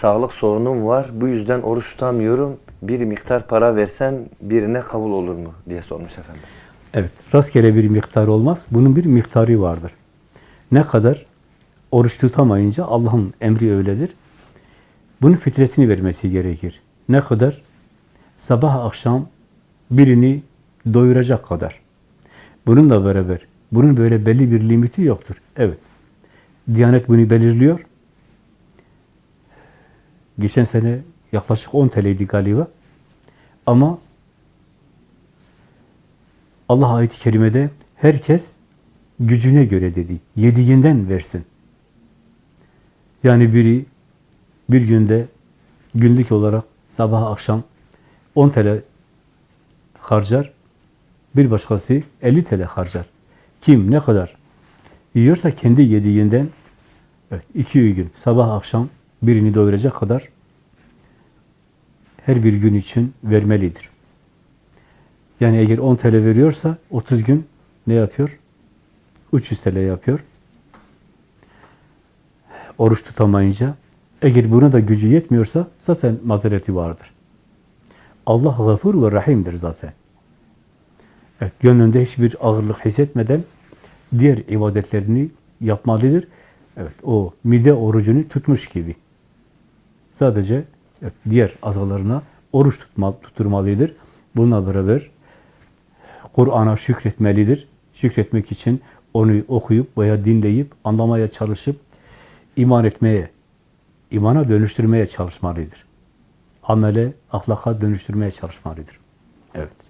Sağlık sorunum var. Bu yüzden oruç tutamıyorum. Bir miktar para versem birine kabul olur mu diye sormuş efendim. Evet, rastgele bir miktar olmaz. Bunun bir miktarı vardır. Ne kadar oruç tutamayınca Allah'ın emri öyledir. Bunun fitresini vermesi gerekir. Ne kadar? Sabah akşam birini doyuracak kadar. Bununla beraber, bunun böyle belli bir limiti yoktur. Evet, Diyanet bunu belirliyor. Geçen sene yaklaşık 10 TL'ydi galiba. Ama Allah ayet-i kerimede herkes gücüne göre dedi. Yediğinden versin. Yani biri bir günde günlük olarak sabah akşam 10 TL harcar. Bir başkası 50 TL harcar. Kim ne kadar yiyorsa kendi yediğinden evet, iki gün sabah akşam birini doyuracak kadar her bir gün için vermelidir. Yani eğer 10 TL veriyorsa 30 gün ne yapıyor? 300 TL yapıyor. Oruç tutamayınca eğer buna da gücü yetmiyorsa zaten mazereti vardır. Allah gafur ve rahimdir zaten. Evet, gönlünde hiçbir ağırlık hissetmeden diğer ibadetlerini yapmalıdır. Evet, o mide orucunu tutmuş gibi. Sadece diğer azalarına oruç tutma, tutturmalıdır. Bununla beraber Kur'an'a şükretmelidir. Şükretmek için onu okuyup veya dinleyip, anlamaya çalışıp, iman etmeye, imana dönüştürmeye çalışmalıdır. Amele, ahlaka dönüştürmeye çalışmalıdır. Evet.